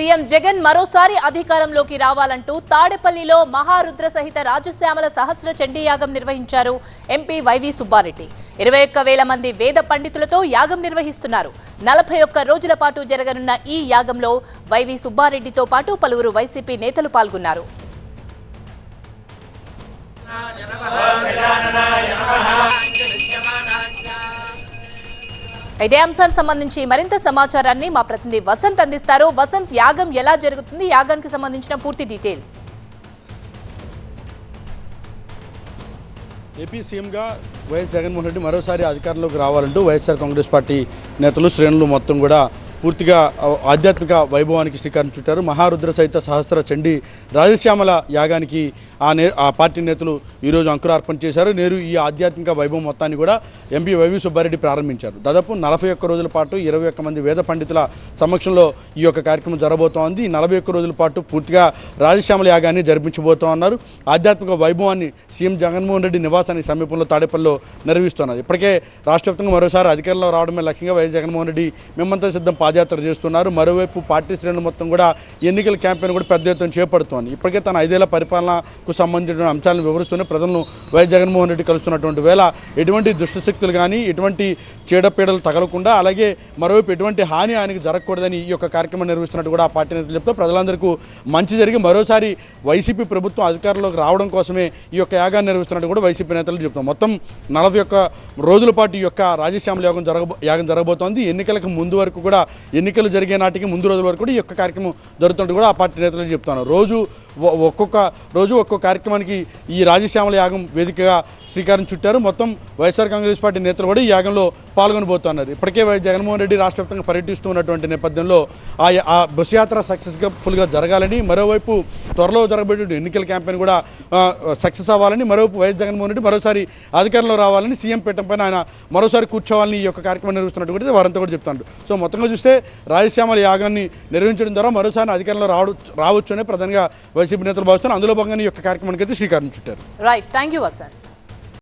CM Jagan మరోసారి అధికారంలోకి రావాలంటూ తాడేపల్లిలో మహారుద్ర సహిత రాజశ్యామల సహస్ర చండీయాగం నిర్వహించారు ఎంపీ వైవి సుబ్బారెడ్డి. ఇరవై ఒక్క వేల మంది వేద పండితులతో యాగం నిర్వహిస్తున్నారు. నలభై ఒక్క రోజుల పాటు జరగనున్న ఈ యాగంలో వైవి సుబ్బారెడ్డితో పాటు పలువురు వైసీపీ నేతలు పాల్గొన్నారు. ఇదే అంశానికి సంబంధించి మరింత సమాచారాన్ని మా ప్రతినిధి వసంత్ అందిస్తారు. వసంత్ యాగం ఎలా జరుగుతుంది? యాగానికి సంబంధించిన పూర్తి డీటెయిల్స్. ఏపీ సీఎంగా వైఎస్ జగన్మోహన్ రెడ్డి మరోసారి అధికారంలోకి రావాలంటూ వైఎస్ఆర్ కాంగ్రెస్ పార్టీ నేతలు శ్రేణులు మొత్తం కూడా పూర్తిగా ఆధ్యాత్మిక వైభవానికి శ్రీకారం చుట్టారు. మహారుద్ర సహిత సహస్ర చండీ రాజశ్యామల యాగానికి ఆ నే ఆ పార్టీ నేతలు ఈరోజు అంకురార్పణ చేశారు. నేరు ఈ ఆధ్యాత్మిక వైభవం మొత్తాన్ని కూడా ఎంపీ వైవి సుబ్బారెడ్డి ప్రారంభించారు. దాదాపు నలభై ఒక్క రోజుల పాటు ఇరవై ఒక్క మంది వేద పండితుల సమక్షంలో ఈ యొక్క కార్యక్రమం జరగబోతోంది నలభై ఒక్క రోజుల పాటు పూర్తిగా రాజశ్యామల యాగాన్ని జరిపించబోతో ఉన్నారు ఆధ్యాత్మిక వైభవాన్ని సీఎం జగన్మోహన్ రెడ్డి నివాసానికి సమీపంలో తాడేపల్లిలో నిర్వహిస్తున్నారు. ఇప్పటికే రాష్ట్ర వ్యాప్తంగా మరోసారి అధికారంలో రావడమే లక్ష్యంగా వైఎస్ జగన్మోహన్ రెడ్డి మేమంతా సిద్ధం పాదయాత్ర చేస్తున్నారు. మరోవైపు పార్టీ శ్రేణులు మొత్తం కూడా ఎన్నికల క్యాంపెయిన్ కూడా పెద్ద ఎత్తున చేపడుతోంది. ఇప్పటికే తన ఐదేళ్ళ పరిపాలనకు సంబంధించిన అంశాలను వివరిస్తూనే ప్రజలను వైఎస్ జగన్మోహన్ రెడ్డి కలుస్తున్నటువంటి వేళ ఎటువంటి దుష్టశక్తులు కానీ ఎటువంటి చీడపీడలు తగలకుండా అలాగే మరోవైపు ఎటువంటి హాని ఆయనకు జరగకూడదని ఈ యొక్క కార్యక్రమం నిర్వహిస్తున్నట్టు కూడా ఆ పార్టీ నేతలు చెప్తూ ప్రజలందరికీ మంచి జరిగి మరోసారి వైసీపీ ప్రభుత్వం అధికారంలోకి రావడం కోసమే ఈ యొక్క యాగాన్ని నిర్వహిస్తున్నట్టు కూడా వైసీపీ నేతలు చెప్తాం మొత్తం నలభై ఒక్క రోజుల పాటు ఈ యొక్క రాజశ్యామల యాగం జరగబో యాగం జరగబోతోంది. ఎన్నికలకు ముందు వరకు కూడా ఎన్నికలు జరిగే నాటికి ముందు రోజుల వరకు కూడా ఈ యొక్క కార్యక్రమం జరుగుతుంటే కూడా ఆ పార్టీ నేతలు చెప్తాను రోజు ఒ- ఒక్కొక్క రోజు ఒక్కొక్క కార్యక్రమానికి ఈ రాజశ్యామల యాగం వేదికగా శ్రీకారం చుట్టారు. మొత్తం వైఎస్ఆర్ కాంగ్రెస్ పార్టీ నేతలు కూడా ఈ యాగంలో పాల్గొనబోతున్నారు. ఇప్పటికే జగన్మోహన్ రెడ్డి రాష్ట్ర వ్యాప్తంగా పర్యటిస్తూ ఉన్నటువంటి నేపథ్యంలో ఆ ఆ యాత్ర సక్సెస్గా ఫుల్గా జరగాలని మరోవైపు త్వరలో జరగబోయే ఎన్నికల క్యాంపెయిన్ కూడా సక్సెస్ అవ్వాలని మరోవైపు వైఎస్ జగన్మోహన్ రెడ్డి మరోసారి అధికారంలో రావాలని సీఎం పీఠంపైన ఆయన మరోసారి కూర్చోవాలని ఈ యొక్క కార్యక్రమం నిర్వహిస్తున్నట్టు కూడా వారంతా కూడా చెప్తాను సో మొత్తంగా చూస్తే రాజశ్యామల యాగాన్ని నిర్వహించడం ద్వారా మరోసారి అధికారంలో రావడం రావచ్చు అనే ప్రధానంగా వైసీపీ నేతలు భావిస్తున్నారు. అందులో భాగంగా ఈ యొక్క కార్యక్రమానికి అయితే శ్రీకారం చుట్టారు. Right thank you